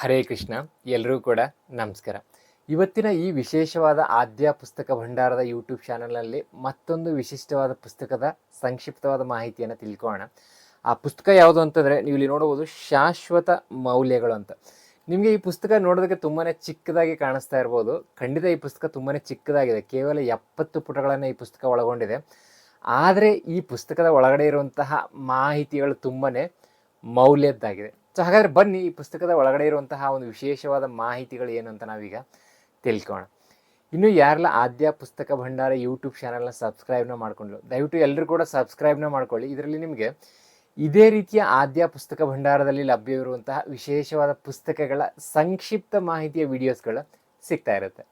ಹರೇ ಕೃಷ್ಣ ಎಲ್ಲರೂ ಕೂಡ ನಮಸ್ಕಾರ. ಇವತ್ತಿನ ಈ ವಿಶೇಷವಾದ ಆದ್ಯ ಪುಸ್ತಕ ಭಂಡಾರದ ಯೂಟ್ಯೂಬ್ ಚಾನಲ್ನಲ್ಲಿ ಮತ್ತೊಂದು ವಿಶಿಷ್ಟವಾದ ಪುಸ್ತಕದ ಸಂಕ್ಷಿಪ್ತವಾದ ಮಾಹಿತಿಯನ್ನು ತಿಳ್ಕೊಳ್ಳೋಣ. ಆ ಪುಸ್ತಕ ಯಾವುದು ಅಂತಂದರೆ ನೀವು ಇಲ್ಲಿ ನೋಡಬಹುದು ಶಾಶ್ವತ ಮೌಲ್ಯಗಳು ಅಂತ. ನಿಮಗೆ ಈ ಪುಸ್ತಕ ನೋಡೋದಕ್ಕೆ ತುಂಬಾ ಚಿಕ್ಕದಾಗಿ ಕಾಣಿಸ್ತಾ ಇರ್ಬೋದು. ಖಂಡಿತ ಈ ಪುಸ್ತಕ ತುಂಬಾ ಚಿಕ್ಕದಾಗಿದೆ. ಕೇವಲ ಎಪ್ಪತ್ತು ಪುಟಗಳನ್ನು ಈ ಪುಸ್ತಕ ಒಳಗೊಂಡಿದೆ. ಆದರೆ ಈ ಪುಸ್ತಕದ ಒಳಗಡೆ ಇರುವಂತಹ ಮಾಹಿತಿಗಳು ತುಂಬಾ ಮೌಲ್ಯದ್ದಾಗಿದೆ. ಸೊ ಹಾಗಾದರೆ ಬನ್ನಿ, ಈ ಪುಸ್ತಕದ ಒಳಗಡೆ ಇರುವಂತಹ ಒಂದು ವಿಶೇಷವಾದ ಮಾಹಿತಿಗಳು ಏನು ಅಂತ ನಾವೀಗ ತಿಳ್ಕೋಣ ಇನ್ನು ಯಾರೆಲ್ಲ ಆದ್ಯ ಪುಸ್ತಕ ಭಂಡಾರ ಯೂಟ್ಯೂಬ್ ಚಾನಲ್ನ ಸಬ್ಸ್ಕ್ರೈಬ್ನ ಮಾಡ್ಕೊಂಡ್ಲು ದಯವಿಟ್ಟು ಎಲ್ಲರೂ ಕೂಡ ಸಬ್ಸ್ಕ್ರೈಬ್ನ ಮಾಡ್ಕೊಳ್ಳಿ. ಇದರಲ್ಲಿ ನಿಮಗೆ ಇದೇ ರೀತಿಯ ಆದ್ಯ ಪುಸ್ತಕ ಭಂಡಾರದಲ್ಲಿ ಲಭ್ಯವಿರುವಂತಹ ವಿಶೇಷವಾದ ಪುಸ್ತಕಗಳ ಸಂಕ್ಷಿಪ್ತ ಮಾಹಿತಿಯ ವಿಡಿಯೋಸ್ಗಳು ಸಿಗ್ತಾ ಇರುತ್ತೆ.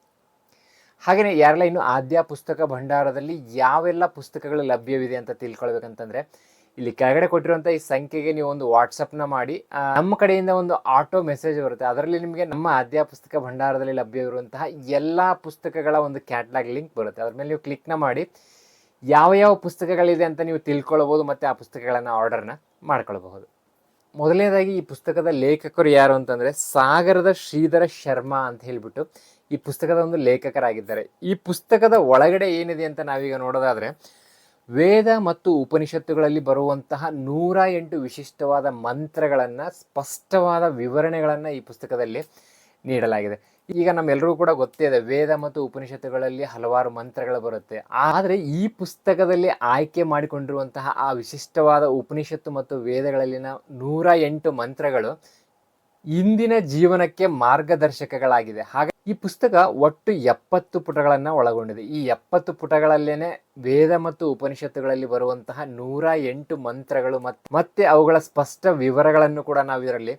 ಹಾಗೆಯೇ ಯಾರೆಲ್ಲ ಇನ್ನು ಆದ್ಯ ಪುಸ್ತಕ ಭಂಡಾರದಲ್ಲಿ ಯಾವೆಲ್ಲ ಪುಸ್ತಕಗಳು ಲಭ್ಯವಿದೆ ಅಂತ ತಿಳ್ಕೊಳ್ಬೇಕಂತಂದ್ರೆ ಇಲ್ಲಿ ಕೆಳಗಡೆ ಕೊಟ್ಟಿರುವಂಥ ಈ ಸಂಖ್ಯೆಗೆ ನೀವು ಒಂದು ವಾಟ್ಸಪ್ನ ಮಾಡಿ. ನಮ್ಮ ಕಡೆಯಿಂದ ಒಂದು ಆಟೋ ಮೆಸೇಜ್ ಬರುತ್ತೆ. ಅದರಲ್ಲಿ ನಿಮಗೆ ನಮ್ಮ ಆದ್ಯ ಪುಸ್ತಕ ಭಂಡಾರದಲ್ಲಿ ಲಭ್ಯವಿರುವಂತಹ ಎಲ್ಲ ಪುಸ್ತಕಗಳ ಒಂದು ಕ್ಯಾಟ್ಲಾಗ್ ಲಿಂಕ್ ಬರುತ್ತೆ. ಅದ್ರ ಮೇಲೆ ನೀವು ಕ್ಲಿಕ್ನ ಮಾಡಿ. ಯಾವ ಯಾವ ಪುಸ್ತಕಗಳಿದೆ ಅಂತ ನೀವು ತಿಳ್ಕೊಳ್ಬೋದು ಮತ್ತು ಆ ಪುಸ್ತಕಗಳನ್ನು ಆರ್ಡರ್ನ ಮಾಡ್ಕೊಳ್ಬಹುದು. ಮೊದಲನೇದಾಗಿ ಈ ಪುಸ್ತಕದ ಲೇಖಕರು ಯಾರು ಅಂತಂದರೆ ಸಾಗರದ ಶ್ರೀಧರ ಶರ್ಮಾ ಅಂತ ಹೇಳಿಬಿಟ್ಟು ಈ ಪುಸ್ತಕದ ಒಂದು ಲೇಖಕರಾಗಿದ್ದಾರೆ. ಈ ಪುಸ್ತಕದ ಒಳಗಡೆ ಏನಿದೆ ಅಂತ ನಾವೀಗ ನೋಡೋದಾದರೆ ವೇದ ಮತ್ತು ಉಪನಿಷತ್ತುಗಳಲ್ಲಿ ಬರುವಂತಹ ನೂರ ಎಂಟು ವಿಶಿಷ್ಟವಾದ ಮಂತ್ರಗಳನ್ನು, ಸ್ಪಷ್ಟವಾದ ವಿವರಣೆಗಳನ್ನು ಈ ಪುಸ್ತಕದಲ್ಲಿ ನೀಡಲಾಗಿದೆ. ಈಗ ನಮ್ಮೆಲ್ಲರಿಗೂ ಕೂಡ ಗೊತ್ತೇ ಇದೆ, ವೇದ ಮತ್ತು ಉಪನಿಷತ್ತುಗಳಲ್ಲಿ ಹಲವಾರು ಮಂತ್ರಗಳು ಬರುತ್ತೆ. ಆದರೆ ಈ ಪುಸ್ತಕದಲ್ಲಿ ಆಯ್ಕೆ ಮಾಡಿಕೊಂಡಿರುವಂತಹ ಆ ವಿಶಿಷ್ಟವಾದ ಉಪನಿಷತ್ತು ಮತ್ತು ವೇದಗಳಲ್ಲಿನ ನೂರ ಎಂಟು ಮಂತ್ರಗಳು ಇಂದಿನ ಜೀವನಕ್ಕೆ ಮಾರ್ಗದರ್ಶಕಗಳಾಗಿದೆ. ಹಾಗೆ ಈ ಪುಸ್ತಕ ಒಟ್ಟು ಎಪ್ಪತ್ತು ಪುಟಗಳನ್ನು ಒಳಗೊಂಡಿದೆ. ಈ ಎಪ್ಪತ್ತು ಪುಟಗಳಲ್ಲೇನೆ ವೇದ ಮತ್ತು ಉಪನಿಷತ್ತುಗಳಲ್ಲಿ ಬರುವಂತಹ ನೂರ ಎಂಟು ಮಂತ್ರಗಳು ಮತ್ತು ಮತ್ತೆ ಅವುಗಳ ಸ್ಪಷ್ಟ ವಿವರಗಳನ್ನು ಕೂಡ ನಾವು ಇದರಲ್ಲಿ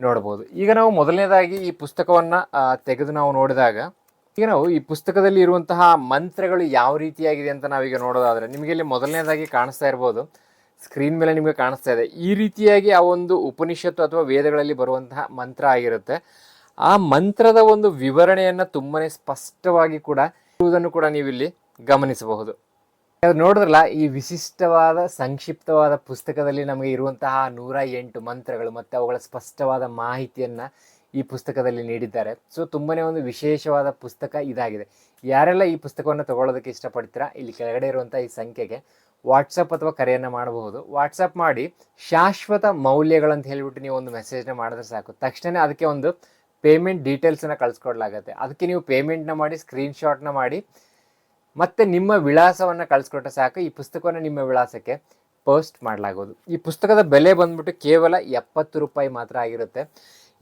ನೋಡಬಹುದು ಈಗ ನಾವು ಮೊದಲನೇದಾಗಿ ಈ ಪುಸ್ತಕವನ್ನು ತೆಗೆದು ನಾವು ನೋಡಿದಾಗ, ಈಗ ನಾವು ಈ ಪುಸ್ತಕದಲ್ಲಿ ಇರುವಂತಹ ಮಂತ್ರಗಳು ಯಾವ ರೀತಿಯಾಗಿದೆ ಅಂತ ನಾವೀಗ ನೋಡೋದಾದರೆ, ನಿಮಗೆ ಇಲ್ಲಿ ಮೊದಲನೇದಾಗಿ ಕಾಣಿಸ್ತಾ ಇರ್ಬೋದು. ಸ್ಕ್ರೀನ್ ಮೇಲೆ ನಿಮಗೆ ಕಾಣಿಸ್ತಾ ಇದೆ. ಈ ರೀತಿಯಾಗಿ ಆ ಒಂದು ಉಪನಿಷತ್ತು ಅಥವಾ ವೇದಗಳಲ್ಲಿ ಬರುವಂತಹ ಮಂತ್ರ ಆಗಿರುತ್ತೆ. ಆ ಮಂತ್ರದ ಒಂದು ವಿವರಣೆಯನ್ನು ತುಂಬನೇ ಸ್ಪಷ್ಟವಾಗಿ ಕೂಡ ಇರುವುದನ್ನು ಕೂಡ ನೀವು ಇಲ್ಲಿ ಗಮನಿಸಬಹುದು ನೋಡಿದ್ರಲ್ಲ, ಈ ವಿಶಿಷ್ಟವಾದ, ಸಂಕ್ಷಿಪ್ತವಾದ ಪುಸ್ತಕದಲ್ಲಿ ನಮಗೆ ಇರುವಂತಹ ನೂರ ಎಂಟು ಮಂತ್ರಗಳು ಮತ್ತು ಅವುಗಳ ಸ್ಪಷ್ಟವಾದ ಮಾಹಿತಿಯನ್ನ ಈ ಪುಸ್ತಕದಲ್ಲಿ ನೀಡಿದ್ದಾರೆ. ಸೊ ತುಂಬನೇ ಒಂದು ವಿಶೇಷವಾದ ಪುಸ್ತಕ ಇದಾಗಿದೆ. ಯಾರೆಲ್ಲ ಈ ಪುಸ್ತಕವನ್ನು ತಗೊಳ್ಳೋದಕ್ಕೆ ಇಷ್ಟಪಡ್ತೀರಾ, ಇಲ್ಲಿ ಕೆಳಗಡೆ ಇರುವಂಥ ಈ ಸಂಖ್ಯೆಗೆ ವಾಟ್ಸಪ್ ಅಥವಾ ಕರೆಯನ್ನು ಮಾಡಬಹುದು. ವಾಟ್ಸಪ್ ಮಾಡಿ ಶಾಶ್ವತ ಮೌಲ್ಯಗಳಂತ ಹೇಳಿಬಿಟ್ಟು ನೀವು ಒಂದು ಮೆಸೇಜ್ನ ಮಾಡಿದ್ರೆ ಸಾಕು. ತಕ್ಷಣ ಅದಕ್ಕೆ ಒಂದು ಪೇಮೆಂಟ್ ಡೀಟೇಲ್ಸನ್ನು ಕಳಿಸ್ಕೊಡ್ಲಾಗತ್ತೆ. ಅದಕ್ಕೆ ನೀವು ಪೇಮೆಂಟ್ನ ಮಾಡಿ ಸ್ಕ್ರೀನ್ಶಾಟ್ನ ಮಾಡಿ, ಮತ್ತೆ ನಿಮ್ಮ ವಿಳಾಸವನ್ನು ಕಳಿಸ್ಕೊಟ್ರೆ ಸಾಕು. ಈ ಪುಸ್ತಕವನ್ನು ನಿಮ್ಮ ವಿಳಾಸಕ್ಕೆ ಪೋಸ್ಟ್ ಮಾಡಲಾಗೋದು. ಈ ಪುಸ್ತಕದ ಬೆಲೆ ಬಂದ್ಬಿಟ್ಟು ಕೇವಲ ಎಪ್ಪತ್ತು ರೂಪಾಯಿ ಮಾತ್ರ ಆಗಿರುತ್ತೆ.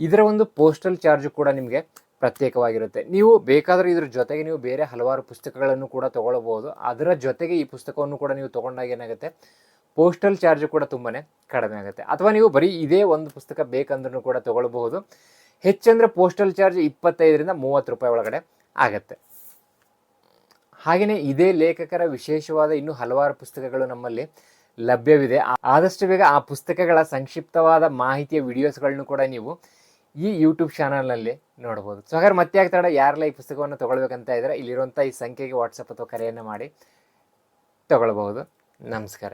ಇದರ ಒಂದು ಪೋಸ್ಟಲ್ ಚಾರ್ಜ್ ಕೂಡ ನಿಮಗೆ ಪ್ರತ್ಯೇಕವಾಗಿರುತ್ತೆ. ನೀವು ಬೇಕಾದರೂ ಇದ್ರ ಜೊತೆಗೆ ನೀವು ಬೇರೆ ಹಲವಾರು ಪುಸ್ತಕಗಳನ್ನು ಕೂಡ ತಗೊಳ್ಬಹುದು. ಅದರ ಜೊತೆಗೆ ಈ ಪುಸ್ತಕವನ್ನು ಕೂಡ ನೀವು ತಗೊಂಡಾಗ ಏನಾಗುತ್ತೆ? ಪೋಸ್ಟಲ್ ಚಾರ್ಜ್ ಕೂಡ ತುಂಬಾ ಕಡಿಮೆ ಆಗುತ್ತೆ. ಅಥವಾ ನೀವು ಬರೀ ಇದೇ ಒಂದು ಪುಸ್ತಕ ಬೇಕಂದ್ರೂ ಕೂಡ ತಗೊಳ್ಬಹುದು. ಹೆಚ್ಚಂದ್ರೆ ಪೋಸ್ಟಲ್ ಚಾರ್ಜ್ ಇಪ್ಪತ್ತೈದರಿಂದ ಮೂವತ್ತು ರೂಪಾಯಿ ಒಳಗಡೆ ಆಗತ್ತೆ. ಹಾಗೆಯೇ ಇದೇ ಲೇಖಕರ ವಿಶೇಷವಾದ ಇನ್ನೂ ಹಲವಾರು ಪುಸ್ತಕಗಳು ನಮ್ಮಲ್ಲಿ ಲಭ್ಯವಿದೆ. ಆದಷ್ಟು ಬೇಗ ಆ ಪುಸ್ತಕಗಳ ಸಂಕ್ಷಿಪ್ತವಾದ ಮಾಹಿತಿಯ ವಿಡಿಯೋಸ್ಗಳನ್ನು ಕೂಡ ನೀವು ಈ ಯೂಟ್ಯೂಬ್ ಚಾನಲ್ನಲ್ಲಿ ನೋಡ್ಬೋದು ಸೊ ಹಾಗಾದ್ರೆ ಮತ್ತೆ ಆಗ್ತಾಡ ಯಾರೆಲ್ಲ ಈ ಪುಸ್ತಕವನ್ನು ತೊಗೊಳ್ಬೇಕಂತ ಇದ್ರೆ ಇಲ್ಲಿರುವಂಥ ಈ ಸಂಖ್ಯೆಗೆ ವಾಟ್ಸಪ್ ಅಥವಾ ಕರೆಯನ್ನು ಮಾಡಿ ತಗೊಳ್ಬಹುದು. ನಮಸ್ಕಾರ.